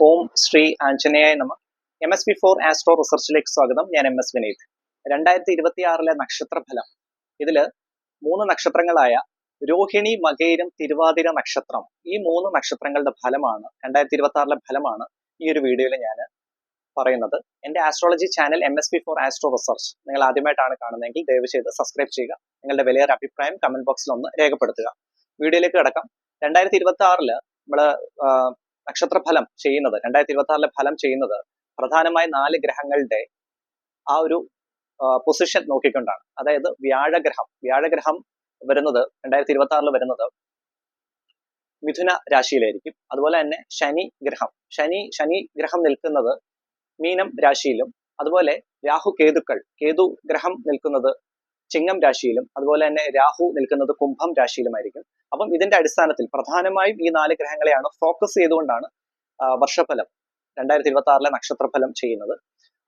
ഓം ശ്രീ ആഞ്ജനേയ നമ. M S B for astro റിസർച്ചിലേക്ക് സ്വാഗതം. ഞാൻ എം എസ് വിനീത്. രണ്ടായിരത്തി ഇരുപത്തി ആറിലെ നക്ഷത്രഫലം. ഇതിൽ മൂന്ന് നക്ഷത്രങ്ങളായ രോഹിണി മകേരം തിരുവാതിര നക്ഷത്രം ഈ മൂന്ന് നക്ഷത്രങ്ങളുടെ ഫലമാണ് രണ്ടായിരത്തി ഇരുപത്തി ആറിലെ ഫലമാണ് ഈ ഒരു വീഡിയോയിൽ ഞാൻ പറയുന്നത്. എന്റെ astrology channel M S P for astro research നിങ്ങൾ ആദ്യമായിട്ടാണ് കാണുന്നതെങ്കിൽ ദയവ് ചെയ്ത് സബ്സ്ക്രൈബ് ചെയ്യുക. നിങ്ങളുടെ വിലയേറെ അഭിപ്രായം കമന്റ് ബോക്സിൽ ഒന്ന് രേഖപ്പെടുത്തുക. വീഡിയോയിലേക്ക് കിടക്കാം. രണ്ടായിരത്തി ഇരുപത്തി ആറിൽ നമ്മൾ നക്ഷത്രഫലം ചെയ്യുന്നത് രണ്ടായിരത്തി ഇരുപത്തി ആറിലെ ഫലം ചെയ്യുന്നത് പ്രധാനമായി നാല് ഗ്രഹങ്ങളുടെ ആ ഒരു പൊസിഷൻ നോക്കിക്കൊണ്ടാണ്. അതായത് വ്യാഴഗ്രഹം. വ്യാഴഗ്രഹം വരുന്നത് രണ്ടായിരത്തി ഇരുപത്തി ആറിൽ വരുന്നത് മിഥുന രാശിയിലായിരിക്കും. അതുപോലെ തന്നെ ശനി ഗ്രഹം. ശനി ശനി ഗ്രഹം നിൽക്കുന്നത് മീനം രാശിയിലും അതുപോലെ രാഹു കേതുക്കൾ. കേതു ഗ്രഹം നിൽക്കുന്നത് ചിങ്ങം രാശിയിലും അതുപോലെ തന്നെ രാഹു നിൽക്കുന്നത് കുംഭം രാശിയിലുമായിരിക്കും. അപ്പം ഇതിന്റെ അടിസ്ഥാനത്തിൽ പ്രധാനമായും ഈ നാല് ഗ്രഹങ്ങളെയാണ് ഫോക്കസ് ചെയ്തുകൊണ്ടാണ് വർഷഫലം രണ്ടായിരത്തി ഇരുപത്തി ആറിലെ നക്ഷത്രഫലം ചെയ്യുന്നത്.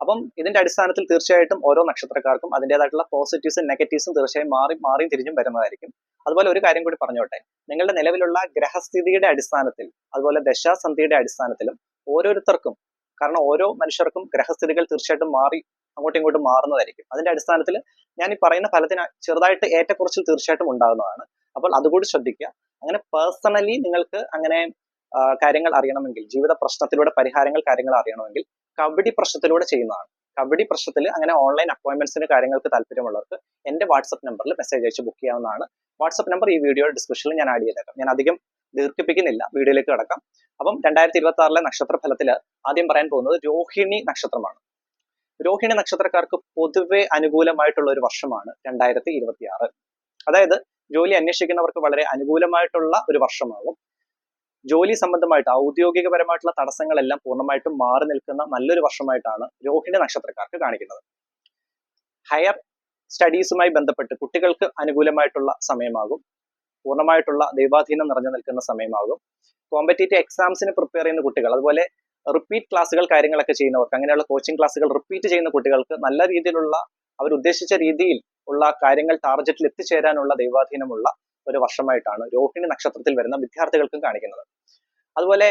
അപ്പം ഇതിന്റെ അടിസ്ഥാനത്തിൽ തീർച്ചയായിട്ടും ഓരോ നക്ഷത്രക്കാർക്കും അതിന്റെതായിട്ടുള്ള പോസിറ്റീവ്സും നെഗറ്റീവ്സും തീർച്ചയായും മാറി മാറിയും തിരിഞ്ഞും വരുന്നതായിരിക്കും. അതുപോലെ ഒരു കാര്യം കൂടി പറഞ്ഞോട്ടെ. നിങ്ങളുടെ നിലവിലുള്ള ഗ്രഹസ്ഥിതിയുടെ അടിസ്ഥാനത്തിൽ അതുപോലെ ദശാസന്ധിയുടെ അടിസ്ഥാനത്തിലും ഓരോരുത്തർക്കും കാരണം ഓരോ മനുഷ്യർക്കും ഗ്രഹസ്ഥിതികൾ തീർച്ചയായിട്ടും മാറി അങ്ങോട്ടും ഇങ്ങോട്ടും മാറുന്നതായിരിക്കും. അതിന്റെ അടിസ്ഥാനത്തിൽ ഞാൻ ഈ പറയുന്ന ഫലത്തിന് ചെറുതായിട്ട് ഏറ്റക്കുറച്ചിൽ തീർച്ചയായിട്ടും ഉണ്ടാകുന്നതാണ്. അപ്പോൾ അതുകൂടി ശ്രദ്ധിക്കുക. അങ്ങനെ പേഴ്സണലി നിങ്ങൾക്ക് അങ്ങനെ കാര്യങ്ങൾ അറിയണമെങ്കിൽ ജീവിത പ്രശ്നത്തിലൂടെ പരിഹാരങ്ങൾ കാര്യങ്ങൾ അറിയണമെങ്കിൽ കബഡി പ്രശ്നത്തിലൂടെ ചെയ്യുന്നതാണ്. കബഡി പ്രശ്നത്തിൽ അങ്ങനെ ഓൺലൈൻ അപ്പോയിന്റ്മെന്റ്സിന് കാര്യങ്ങൾക്ക് താല്പര്യമുള്ളവർക്ക് എന്റെ വാട്സപ്പ് നമ്പറിൽ മെസ്സേജ് അയച്ച് ബുക്ക് ചെയ്യാവുന്നതാണ്. വാട്സപ്പ് നമ്പർ ഈ വീഡിയോ ഡിസ്ക്രിപ്ഷനിൽ ഞാൻ ആഡ് ചെയ്തേക്കാം. ഞാൻ അധികം ദീർഘിപ്പിക്കുന്നില്ല. വീഡിയോയിലേക്ക് കടക്കാം. അപ്പം രണ്ടായിരത്തി ഇരുപത്തി ആറിലെ നക്ഷത്ര ഫലത്തിൽ ആദ്യം പറയാൻ പോകുന്നത് രോഹിണി നക്ഷത്രമാണ്. രോഹിണി നക്ഷത്രക്കാർക്ക് പൊതുവെ അനുകൂലമായിട്ടുള്ള ഒരു വർഷമാണ് രണ്ടായിരത്തി ഇരുപത്തിയാറ് അതായത് ജോലി അന്വേഷിക്കുന്നവർക്ക് വളരെ അനുകൂലമായിട്ടുള്ള ഒരു വർഷമാകും. ജോലി സംബന്ധമായിട്ട് ഔദ്യോഗികപരമായിട്ടുള്ള തടസ്സങ്ങളെല്ലാം പൂർണമായിട്ടും മാറി നിൽക്കുന്ന നല്ലൊരു വർഷമായിട്ടാണ് രോഹിണി നക്ഷത്രക്കാർക്ക് കാണിക്കുന്നത്. ഹയർ സ്റ്റഡീസുമായി ബന്ധപ്പെട്ട് കുട്ടികൾക്ക് അനുകൂലമായിട്ടുള്ള സമയമാകും. പൂർണമായിട്ടുള്ള ദൈവാധീനം നിറഞ്ഞു നിൽക്കുന്ന സമയമാകും. കോമ്പറ്റേറ്റീവ് എക്സാംസിന് പ്രിപ്പയർ ചെയ്യുന്ന കുട്ടികൾ അതുപോലെ റിപ്പീറ്റ് ക്ലാസ്സുകൾ കാര്യങ്ങളൊക്കെ ചെയ്യുന്നവർക്ക് അങ്ങനെയുള്ള കോച്ചിങ് ക്ലാസ്സുകൾ റിപ്പീറ്റ് ചെയ്യുന്ന കുട്ടികൾക്ക് നല്ല രീതിയിലുള്ള അവർ ഉദ്ദേശിച്ച രീതിയിൽ ഉള്ള കാര്യങ്ങൾ ടാർഗറ്റിൽ എത്തിച്ചേരാനുള്ള ദൈവാധീനമുള്ള ഒരു വർഷമായിട്ടാണ് രോഹിണി നക്ഷത്രത്തിൽ വരുന്ന വിദ്യാർത്ഥികൾക്കും കാണിക്കുന്നത്. അതുപോലെ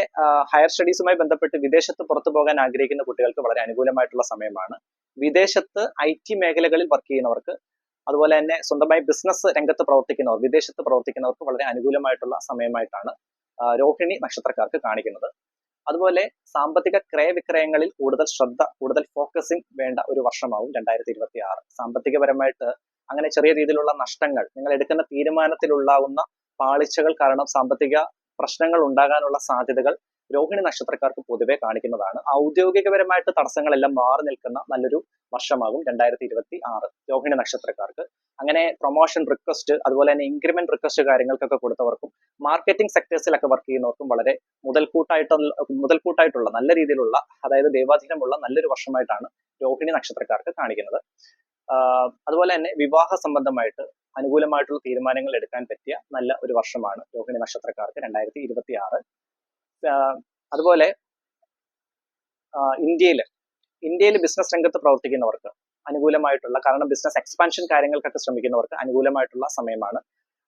ഹയർ സ്റ്റഡീസുമായി ബന്ധപ്പെട്ട് വിദേശത്ത് പുറത്തു പോകാൻ ആഗ്രഹിക്കുന്ന കുട്ടികൾക്ക് വളരെ അനുകൂലമായിട്ടുള്ള സമയമാണ്. വിദേശത്ത് ഐ ടി മേഖലകളിൽ വർക്ക് ചെയ്യുന്നവർക്ക് അതുപോലെ തന്നെ സ്വന്തമായി ബിസിനസ് രംഗത്ത് പ്രവർത്തിക്കുന്നവർ വിദേശത്ത് പ്രവർത്തിക്കുന്നവർക്ക് വളരെ അനുകൂലമായിട്ടുള്ള സമയമായിട്ടാണ് രോഹിണി നക്ഷത്രക്കാർക്ക് കാണിക്കുന്നത്. അതുപോലെ സാമ്പത്തിക ക്രയവിക്രയങ്ങളിൽ കൂടുതൽ ശ്രദ്ധ കൂടുതൽ ഫോക്കസിംഗ് വേണ്ട ഒരു വർഷമാവും രണ്ടായിരത്തി ഇരുപത്തി ആറ് സാമ്പത്തികപരമായിട്ട് അങ്ങനെ ചെറിയ രീതിയിലുള്ള നഷ്ടങ്ങൾ നിങ്ങൾ എടുക്കുന്ന തീരുമാനത്തിലുണ്ടാകുന്ന പാളിച്ചകൾ കാരണം സാമ്പത്തിക പ്രശ്നങ്ങൾ ഉണ്ടാകാനുള്ള സാധ്യതകൾ രോഹിണി നക്ഷത്രക്കാർക്ക് പൊതുവെ കാണിക്കുന്നതാണ്. ഔദ്യോഗികപരമായിട്ട് തടസ്സങ്ങളെല്ലാം മാറി നിൽക്കുന്ന നല്ലൊരു വർഷമാകും രണ്ടായിരത്തി ഇരുപത്തി ആറ് രോഹിണി നക്ഷത്രക്കാർക്ക്. അങ്ങനെ പ്രൊമോഷൻ റിക്വസ്റ്റ് അതുപോലെ തന്നെ ഇൻക്രിമെന്റ് റിക്വസ്റ്റ് കാര്യങ്ങൾക്കൊക്കെ കൊടുത്തവർക്കും മാർക്കറ്റിംഗ് സെക്ടേഴ്സിലൊക്കെ വർക്ക് ചെയ്യുന്നവർക്കും വളരെ മുതൽക്കൂട്ടായിട്ടുള്ള മുതൽക്കൂട്ടായിട്ടുള്ള നല്ല രീതിയിലുള്ള അതായത് ദൈവാധീനമുള്ള നല്ലൊരു വർഷമായിട്ടാണ് രോഹിണി നക്ഷത്രക്കാർക്ക് കാണിക്കുന്നത്. അതുപോലെ തന്നെ വിവാഹ സംബന്ധമായിട്ട് അനുകൂലമായിട്ടുള്ള തീരുമാനങ്ങൾ എടുക്കാൻ പറ്റിയ നല്ല ഒരു വർഷമാണ് രോഹിണി നക്ഷത്രക്കാർക്ക് രണ്ടായിരത്തി ഇരുപത്തി ആറ് അതുപോലെ ഇന്ത്യയിൽ ഇന്ത്യയിൽ ബിസിനസ് രംഗത്ത് പ്രവർത്തിക്കുന്നവർക്ക് അനുകൂലമായിട്ടുള്ള കാരണം ബിസിനസ് എക്സ്പാൻഷൻ കാര്യങ്ങൾക്കൊക്കെ ശ്രമിക്കുന്നവർക്ക് അനുകൂലമായിട്ടുള്ള സമയമാണ്.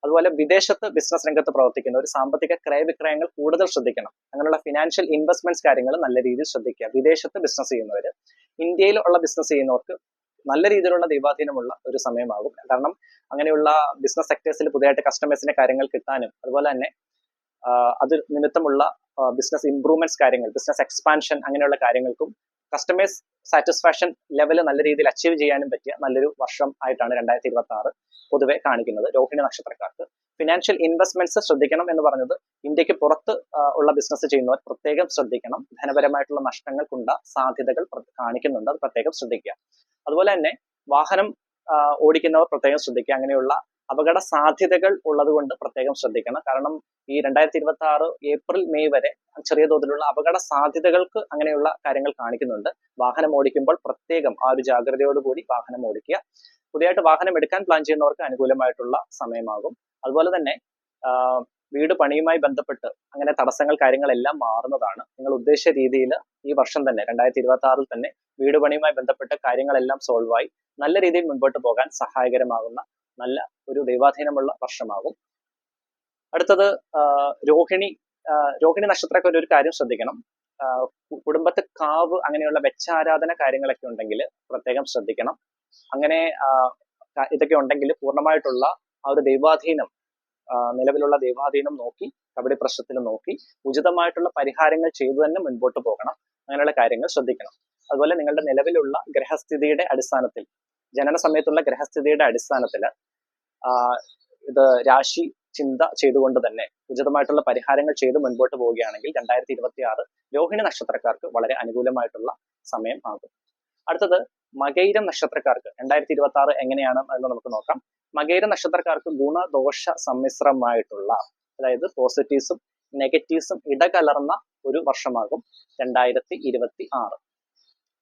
അതുപോലെ വിദേശത്ത് ബിസിനസ് രംഗത്ത് പ്രവർത്തിക്കുന്നവർ സാമ്പത്തിക ക്രയവിക്രയങ്ങൾ കൂടുതൽ ശ്രദ്ധിക്കണം. അങ്ങനെയുള്ള ഫിനാൻഷ്യൽ ഇൻവെസ്റ്റ്മെന്റ്സ് കാര്യങ്ങൾ നല്ല രീതിയിൽ ശ്രദ്ധിക്കുക. വിദേശത്ത് ബിസിനസ് ചെയ്യുന്നവർ ഇന്ത്യയിൽ ഉള്ള ബിസിനസ് ചെയ്യുന്നവർക്ക് നല്ല രീതിയിലുള്ള ദൈവാധീനമുള്ള ഒരു സമയമാകും. കാരണം അങ്ങനെയുള്ള ബിസിനസ് സെക്ടേഴ്സിൽ പുതിയതായിട്ട് കസ്റ്റമേഴ്സിന്റെ കാര്യങ്ങൾ കിട്ടാനും അതുപോലെ തന്നെ അത് നിമിത്തമുള്ള ബിസിനസ് ഇംപ്രൂവ്മെന്റ്സ് കാര്യങ്ങൾ ബിസിനസ് എക്സ്പാൻഷൻ അങ്ങനെയുള്ള കാര്യങ്ങൾക്കും കസ്റ്റമേഴ്സ് സാറ്റിസ്ഫാക്ഷൻ ലെവൽ നല്ല രീതിയിൽ അച്ചീവ് ചെയ്യാനും പറ്റിയ നല്ലൊരു വർഷം ആയിട്ടാണ് രണ്ടായിരത്തി ഇരുപത്തി ആറ് പൊതുവെ കാണിക്കുന്നത് രോഹിണി നക്ഷത്രക്കാർക്ക്. ഫിനാൻഷ്യൽ ഇൻവെസ്റ്റ്മെന്റ്സ് ശ്രദ്ധിക്കണം എന്ന് പറഞ്ഞത് ഇന്ത്യയ്ക്ക് പുറത്ത് ഉള്ള ബിസിനസ് ചെയ്യുന്നവർ പ്രത്യേകം ശ്രദ്ധിക്കണം. ധനപരമായിട്ടുള്ള നഷ്ടങ്ങൾക്കുണ്ട സാധ്യതകൾ കാണിക്കുന്നുണ്ട്. അത് പ്രത്യേകം ശ്രദ്ധിക്കുക. അതുപോലെ തന്നെ വാഹനം ഓടിക്കുന്നവർ പ്രത്യേകം ശ്രദ്ധിക്കുക. അങ്ങനെയുള്ള അപകട സാധ്യതകൾ ഉള്ളതുകൊണ്ട് പ്രത്യേകം ശ്രദ്ധിക്കണം. കാരണം ഈ രണ്ടായിരത്തി ഇരുപത്തി ആറ് ഏപ്രിൽ മെയ് വരെ ചെറിയ തോതിലുള്ള അപകട സാധ്യതകൾക്ക് അങ്ങനെയുള്ള കാര്യങ്ങൾ കാണിക്കുന്നുണ്ട്. വാഹനം ഓടിക്കുമ്പോൾ പ്രത്യേകം ആ ഒരു ജാഗ്രതയോടുകൂടി വാഹനം ഓടിക്കുക. പുതിയതായിട്ട് വാഹനം എടുക്കാൻ പ്ലാൻ ചെയ്യുന്നവർക്ക് അനുകൂലമായിട്ടുള്ള സമയമാകും. അതുപോലെ തന്നെ വീട് പണിയുമായി ബന്ധപ്പെട്ട് അങ്ങനെ തടസ്സങ്ങൾ കാര്യങ്ങളെല്ലാം മാറുന്നതാണ് നിങ്ങൾ ഉദ്ദേശിച്ച രീതിയിൽ ഈ വർഷം തന്നെ രണ്ടായിരത്തി ഇരുപത്തി ആറിൽ തന്നെ വീട് പണിയുമായി ബന്ധപ്പെട്ട കാര്യങ്ങളെല്ലാം സോൾവായി നല്ല രീതിയിൽ മുൻപോട്ട് പോകാൻ സഹായകരമാകുന്ന നല്ല ഒരു ദൈവാധീനമുള്ള വർഷമാകും. അടുത്തത് രോഹിണി രോഹിണി നക്ഷത്രക്കാർ ഒരു കാര്യം ശ്രദ്ധിക്കണം. കുടുംബത്തെ കാവ് അങ്ങനെയുള്ള വെച്ചാരാധന കാര്യങ്ങളൊക്കെ ഉണ്ടെങ്കിൽ പ്രത്യേകം ശ്രദ്ധിക്കണം. അങ്ങനെ ഇതൊക്കെ ഉണ്ടെങ്കിൽ പൂർണമായിട്ടുള്ള ആ ഒരു ദൈവാധീനം നിലവിലുള്ള ദൈവാധീനം നോക്കി കബഡി പ്രശ്നത്തിൽ നോക്കി ഉചിതമായിട്ടുള്ള പരിഹാരങ്ങൾ ചെയ്തു തന്നെ മുൻപോട്ട് പോകണം. അങ്ങനെയുള്ള കാര്യങ്ങൾ ശ്രദ്ധിക്കണം. അതുപോലെ നിങ്ങളുടെ നിലവിലുള്ള ഗ്രഹസ്ഥിതിയുടെ അടിസ്ഥാനത്തിൽ ജനന സമയത്തുള്ള ഗ്രഹസ്ഥിതിയുടെ അടിസ്ഥാനത്തിൽ ഇത് രാശി ചിന്ത ചെയ്തുകൊണ്ട് തന്നെ ഉചിതമായിട്ടുള്ള പരിഹാരങ്ങൾ ചെയ്ത് മുൻപോട്ട് പോവുകയാണെങ്കിൽ രണ്ടായിരത്തി ഇരുപത്തി ആറ് രോഹിണി നക്ഷത്രക്കാർക്ക് വളരെ അനുകൂലമായിട്ടുള്ള സമയം ആകും. അടുത്തത് മകൈരം നക്ഷത്രക്കാർക്ക് രണ്ടായിരത്തി ഇരുപത്തി ആറ് എങ്ങനെയാണ് എന്ന് നമുക്ക് നോക്കാം. മകൈര നക്ഷത്രക്കാർക്ക് ഗുണദോഷ സമ്മിശ്രമായിട്ടുള്ള അതായത് പോസിറ്റീവ്സും നെഗറ്റീവ്സും ഇടകലർന്ന ഒരു വർഷമാകും രണ്ടായിരത്തി ഇരുപത്തി ആറ്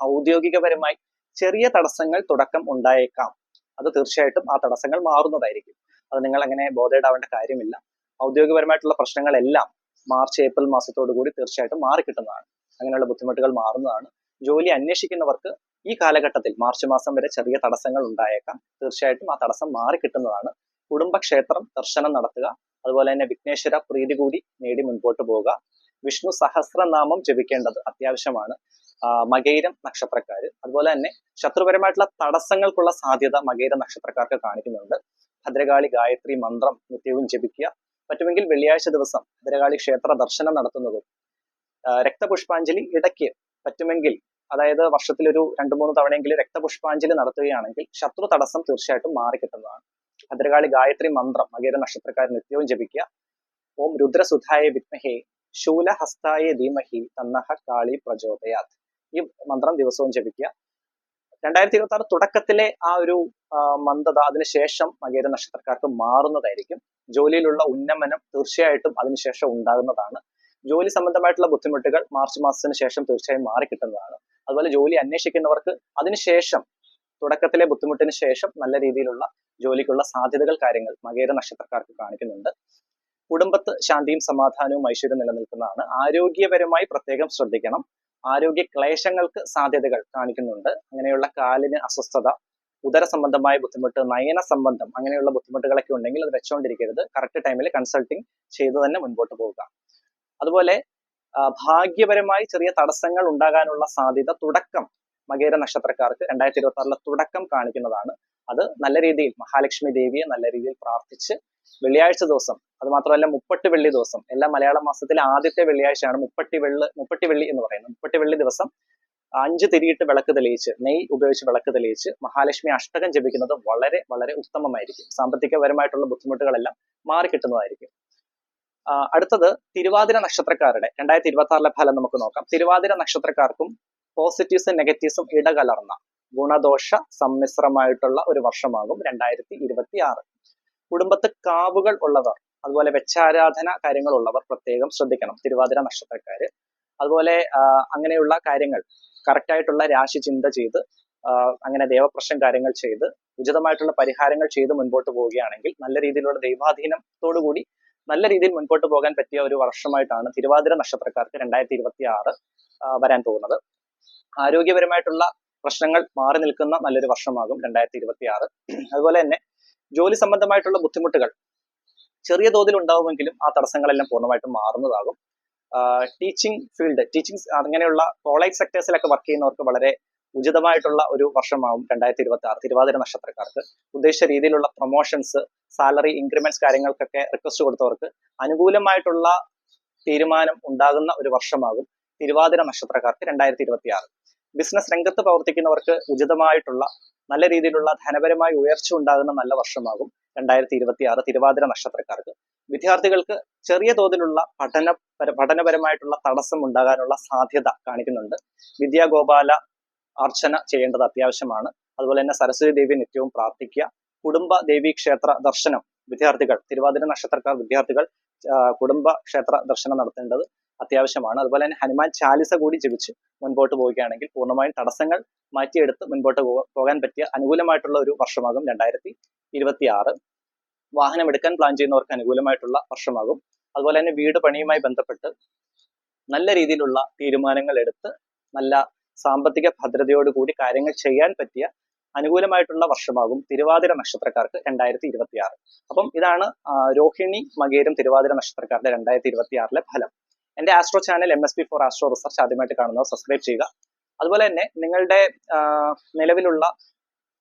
ഔദ്യോഗികപരമായി ചെറിയ തടസ്സങ്ങൾ തുടക്കം ഉണ്ടായേക്കാം. അത് തീർച്ചയായിട്ടും ആ തടസ്സങ്ങൾ മാറുന്നതായിരിക്കും. അത് നിങ്ങൾ അങ്ങനെ ബോധേഡാവേണ്ട കാര്യമില്ല. ഔദ്യോഗികപരമായിട്ടുള്ള പ്രശ്നങ്ങളെല്ലാം മാർച്ച് ഏപ്രിൽ മാസത്തോടു കൂടി തീർച്ചയായിട്ടും മാറിക്കിട്ടുന്നതാണ് അങ്ങനെയുള്ള ബുദ്ധിമുട്ടുകൾ മാറുന്നതാണ്. ജോലി അന്വേഷിക്കുന്നവർക്ക് ഈ കാലഘട്ടത്തിൽ മാർച്ച് മാസം വരെ ചെറിയ തടസ്സങ്ങൾ ഉണ്ടായേക്കാം. തീർച്ചയായിട്ടും ആ തടസ്സം മാറിക്കിട്ടുന്നതാണ് കുടുംബക്ഷേത്രം ദർശനം നടത്തുക അതുപോലെ തന്നെ വിഘ്നേശ്വര പ്രീതി കൂടി നേടി മുൻപോട്ട് പോവുക. വിഷ്ണു സഹസ്രനാമം ജപിക്കേണ്ടത് അത്യാവശ്യമാണ്. ആ, നക്ഷത്രക്കാർ അതുപോലെ തന്നെ ശത്രുപരമായിട്ടുള്ള തടസ്സങ്ങൾക്കുള്ള സാധ്യത മകൈര നക്ഷത്രക്കാർക്ക് കാണിക്കുന്നുണ്ട്. ഭദ്രകാളി ഗായത്രി മന്ത്രം നിത്യവും ജപിക്കുക. പറ്റുമെങ്കിൽ വെള്ളിയാഴ്ച ദിവസം ഭദ്രകാളി ക്ഷേത്ര ദർശനം നടത്തുന്നതും രക്തപുഷ്പാഞ്ജലി ഇടയ്ക്ക് പറ്റുമെങ്കിൽ അതായത് വർഷത്തിലൊരു രണ്ടു മൂന്ന് തവണയെങ്കിലും രക്തപുഷ്പാഞ്ജലി നടത്തുകയാണെങ്കിൽ ശത്രു തടസ്സം തീർച്ചയായിട്ടും മാറിക്കിട്ടുന്നതാണ്. ഭദ്രകാളി ഗായത്രി മന്ത്രം മകേര നക്ഷത്രക്കാർ നിത്യവും ജപിക്കുക. ഓം രുദ്രസുധായ വിത്മഹേ ശൂലഹസ്തായ ധീമഹി തന്നഹ കാളി പ്രചോദയാത്. ഈ മന്ത്രം ദിവസവും ജപിക്കുക. രണ്ടായിരത്തി ഇരുപത്തി ആറ് തുടക്കത്തിലെ ആ ഒരു മന്ദത അതിനുശേഷം മകേര നക്ഷത്രക്കാർക്ക് മാറുന്നതായിരിക്കും. ജോലിയിലുള്ള ഉന്നമനം തീർച്ചയായിട്ടും അതിനുശേഷം ഉണ്ടാകുന്നതാണ്. ജോലി സംബന്ധമായിട്ടുള്ള ബുദ്ധിമുട്ടുകൾ മാർച്ച് മാസത്തിന് ശേഷം തീർച്ചയായും മാറിക്കിട്ടുന്നതാണ് അതുപോലെ ജോലി അന്വേഷിക്കുന്നവർക്ക് അതിനുശേഷം തുടക്കത്തിലെ ബുദ്ധിമുട്ടിന് ശേഷം നല്ല രീതിയിലുള്ള ജോലിക്കുള്ള സാധ്യതകൾ കാര്യങ്ങൾ മകേര നക്ഷത്രക്കാർക്ക് കാണിക്കുന്നുണ്ട്. കുടുംബത്ത് ശാന്തിയും സമാധാനവും ഐശ്വര്യം നിലനിൽക്കുന്നതാണ്. ആരോഗ്യപരമായി പ്രത്യേകം ശ്രദ്ധിക്കണം. ആരോഗ്യ ക്ലേശങ്ങൾക്ക് സാധ്യതകൾ കാണിക്കുന്നുണ്ട്. അങ്ങനെയുള്ള കാലിന് അസ്വസ്ഥത ഉദര സംബന്ധമായ ബുദ്ധിമുട്ട് നയന സംബന്ധം അങ്ങനെയുള്ള ബുദ്ധിമുട്ടുകളൊക്കെ ഉണ്ടെങ്കിൽ അത് വെച്ചുകൊണ്ടിരിക്കരുത് കറക്റ്റ് ടൈമിൽ കൺസൾട്ടിങ് ചെയ്തു തന്നെ മുൻപോട്ട് പോവുക. അതുപോലെ ഭാഗ്യപരമായി ചെറിയ തടസ്സങ്ങൾ ഉണ്ടാകാനുള്ള സാധ്യത തുടക്കം മകേര നക്ഷത്രക്കാർക്ക് രണ്ടായിരത്തി ഇരുപത്തി ആറിലെ തുടക്കം കാണിക്കുന്നതാണ്. അത് നല്ല രീതിയിൽ മഹാലക്ഷ്മി ദേവിയെ നല്ല രീതിയിൽ പ്രാർത്ഥിച്ച് വെള്ളിയാഴ്ച ദിവസം അത് മാത്രമല്ല മുപ്പട്ട് വെള്ളി ദിവസം. എല്ലാ മലയാള മാസത്തിലെ ആദ്യത്തെ വെള്ളിയാഴ്ചയാണ് മുപ്പട്ടി വെള്ളി മുപ്പട്ടി വെള്ളി എന്ന് പറയുന്നത്. മുപ്പട്ടി വെള്ളി ദിവസം അഞ്ച് തിരിയിട്ട് വിളക്ക് തെളിയിച്ച് നെയ് ഉപയോഗിച്ച് വിളക്ക് തെളിയിച്ച് മഹാലക്ഷ്മി അഷ്ടകം ജപിക്കുന്നത് വളരെ വളരെ ഉത്തമമായിരിക്കും. സാമ്പത്തികപരമായിട്ടുള്ള ബുദ്ധിമുട്ടുകളെല്ലാം മാറിക്കിട്ടുന്നതായിരിക്കും അടുത്തത് തിരുവാതിര നക്ഷത്രക്കാരുടെ രണ്ടായിരത്തി ഇരുപത്തി ആറിലെ ഫലം നമുക്ക് നോക്കാം. തിരുവാതിര നക്ഷത്രക്കാർക്കും പോസിറ്റീവ്സും നെഗറ്റീവ്സും ഇടകലർന്ന ഗുണദോഷ സമ്മിശ്രമായിട്ടുള്ള ഒരു വർഷമാകും രണ്ടായിരത്തി ഇരുപത്തി ആറ് കുടുംബത്ത് കാവുകൾ ഉള്ളവർ അതുപോലെ വെച്ചാരാധന കാര്യങ്ങളുള്ളവർ പ്രത്യേകം ശ്രദ്ധിക്കണം. തിരുവാതിര നക്ഷത്രക്കാര്. അതുപോലെ അങ്ങനെയുള്ള കാര്യങ്ങൾ കറക്റ്റായിട്ടുള്ള രാശി ചിന്ത ചെയ്ത് അങ്ങനെ ദേവപ്രശ്നം കാര്യങ്ങൾ ചെയ്ത് ഉചിതമായിട്ടുള്ള പരിഹാരങ്ങൾ ചെയ്ത് മുൻപോട്ട് പോവുകയാണെങ്കിൽ നല്ല രീതിയിലുള്ള ദൈവാധീനത്തോടുകൂടി നല്ല രീതിയിൽ മുൻപോട്ട് പോകാൻ പറ്റിയ ഒരു വർഷമായിട്ടാണ് തിരുവാതിര നക്ഷത്രക്കാർക്ക് രണ്ടായിരത്തി ഇരുപത്തി ആറ് വരാൻ പോകുന്നത്. ആരോഗ്യപരമായിട്ടുള്ള പ്രശ്നങ്ങൾ മാറി നിൽക്കുന്ന നല്ലൊരു വർഷമാകും രണ്ടായിരത്തി ഇരുപത്തി ആറ് അതുപോലെ തന്നെ ജോലി സംബന്ധമായിട്ടുള്ള ബുദ്ധിമുട്ടുകൾ ചെറിയ തോതിൽ ഉണ്ടാവുമെങ്കിലും ആ തടസ്സങ്ങളെല്ലാം പൂർണമായിട്ടും മാറുന്നതാകും. ടീച്ചിങ് ഫീൽഡ് ടീച്ചിങ് അങ്ങനെയുള്ള കോളേജ് സെക്ടേഴ്സിലൊക്കെ വർക്ക് ചെയ്യുന്നവർക്ക് വളരെ ഉചിതമായിട്ടുള്ള ഒരു വർഷമാകും രണ്ടായിരത്തി ഇരുപത്തി ആറ് തിരുവാതിര നക്ഷത്രക്കാർക്ക്. ഉദ്ദേശിച്ച രീതിയിലുള്ള പ്രൊമോഷൻസ് സാലറി ഇൻക്രിമെന്റ്സ് കാര്യങ്ങൾക്കൊക്കെ റിക്വസ്റ്റ് കൊടുത്തവർക്ക് അനുകൂലമായിട്ടുള്ള തീരുമാനം ഉണ്ടാകുന്ന ഒരു വർഷമാകും തിരുവാതിര നക്ഷത്രക്കാർക്ക് രണ്ടായിരത്തി ഇരുപത്തി ആറ് ബിസിനസ് രംഗത്ത് പ്രവർത്തിക്കുന്നവർക്ക് ഉചിതമായിട്ടുള്ള നല്ല രീതിയിലുള്ള ധനപരമായ ഉയർച്ച ഉണ്ടാകുന്ന നല്ല വർഷമാകും. രണ്ടായിരത്തി ഇരുപത്തി ആറ് തിരുവാതിര നക്ഷത്രക്കാർക്ക്. വിദ്യാർത്ഥികൾക്ക് ചെറിയ തോതിലുള്ള പഠന പര- പഠനപരമായിട്ടുള്ള തടസ്സം ഉണ്ടാകാനുള്ള സാധ്യത കാണിക്കുന്നുണ്ട്. വിദ്യാഗോപാല അർച്ചന ചെയ്യേണ്ടത് അത്യാവശ്യമാണ്. അതുപോലെ തന്നെ സരസ്വതി ദേവി നിത്യവും പ്രാർത്ഥിക്കുക. കുടുംബ ദേവി ക്ഷേത്ര ദർശനം വിദ്യാർത്ഥികൾ തിരുവാതിര നക്ഷത്രക്കാർ വിദ്യാർത്ഥികൾ കുടുംബ ക്ഷേത്ര ദർശനം നടത്തേണ്ടത് അത്യാവശ്യമാണ്. അതുപോലെ തന്നെ ഹനുമാൻ ചാലിസ കൂടി ജപിച്ച് മുൻപോട്ട് പോവുകയാണെങ്കിൽ പൂർണമായും തടസ്സങ്ങൾ മാറ്റിയെടുത്ത് മുൻപോട്ട് പോകാൻ പറ്റിയ അനുകൂലമായിട്ടുള്ള ഒരു വർഷമാകും രണ്ടായിരത്തി ഇരുപത്തി ആറ് വാഹനം എടുക്കാൻ പ്ലാൻ ചെയ്യുന്നവർക്ക് അനുകൂലമായിട്ടുള്ള വർഷമാകും. അതുപോലെ തന്നെ വീട് പണിയുമായി ബന്ധപ്പെട്ട് നല്ല രീതിയിലുള്ള തീരുമാനങ്ങൾ എടുത്ത് നല്ല സാമ്പത്തിക ഭദ്രതയോടുകൂടി കാര്യങ്ങൾ ചെയ്യാൻ പറ്റിയ അനുകൂലമായിട്ടുള്ള വർഷമാകും തിരുവാതിര നക്ഷത്രക്കാർക്ക് രണ്ടായിരത്തി ഇരുപത്തി ആറ് അപ്പം ഇതാണ് രോഹിണി മകേരം തിരുവാതിര നക്ഷത്രക്കാരുടെ രണ്ടായിരത്തി ഇരുപത്തി ആറിലെ ഫലം. എന്റെ astro channel M S P for astro research ആദ്യമായിട്ട് കാണുന്നവർ സബ്സ്ക്രൈബ് ചെയ്യുക. അതുപോലെ തന്നെ നിങ്ങളുടെ നിലവിലുള്ള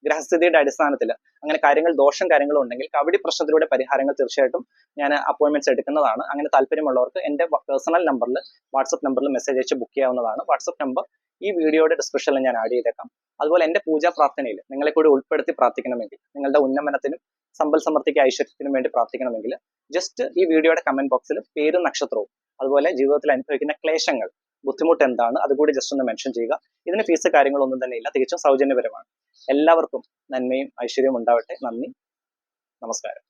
ഗ്രഹസ്ഥിതിയുടെ അടിസ്ഥാനത്തിൽ അങ്ങനെ കാര്യങ്ങൾ ദോഷം കാര്യങ്ങളും ഉണ്ടെങ്കിൽ കബഡി പ്രശ്നത്തിലൂടെ പരിഹാരങ്ങൾ തീർച്ചയായിട്ടും ഞാൻ അപ്പോയിൻമെന്റ്സ് എടുക്കുന്നതാണ്. അങ്ങനെ താല്പര്യമുള്ളവർക്ക് എന്റെ പേഴ്സണൽ നമ്പറിൽ വാട്സപ്പ് നമ്പറിൽ മെസ്സേജ് അയച്ച് ബുക്ക് ചെയ്യാവുന്നതാണ്. വാട്സപ്പ് നമ്പർ ഈ വീഡിയോയുടെ ഡിസ്ക്രിപ്ഷനിൽ ഞാൻ ആഡ് ചെയ്തേക്കാം. അതുപോലെ എന്റെ പൂജാ പ്രാർത്ഥനയിൽ നിങ്ങളെ കൂടി ഉൾപ്പെടുത്തി പ്രാർത്ഥിക്കണമെങ്കിൽ നിങ്ങളുടെ ഉന്നമനത്തിനും സമ്പൽ സമൃദ്ധിക്ക് ഐശ്വര്യത്തിനും വേണ്ടി പ്രാർത്ഥിക്കണമെങ്കിൽ ജസ്റ്റ് ഈ വീഡിയോയുടെ കമന്റ് ബോക്സിൽ പേരും നക്ഷത്രവും അതുപോലെ ജീവിതത്തിൽ അനുഭവിക്കുന്ന ക്ലേശങ്ങൾ ബുദ്ധിമുട്ട് എന്താണ് അതുകൂടി ജസ്റ്റ് ഒന്ന് മെൻഷൻ ചെയ്യുക. ഇതിന് ഫീസ് കാര്യങ്ങളൊന്നും തന്നെ ഇല്ല. തികച്ചും സൗജന്യപരമാണ്. എല്ലാവർക്കും നന്മയും ഐശ്വര്യവും ഉണ്ടാവട്ടെ. നന്ദി. നമസ്കാരം.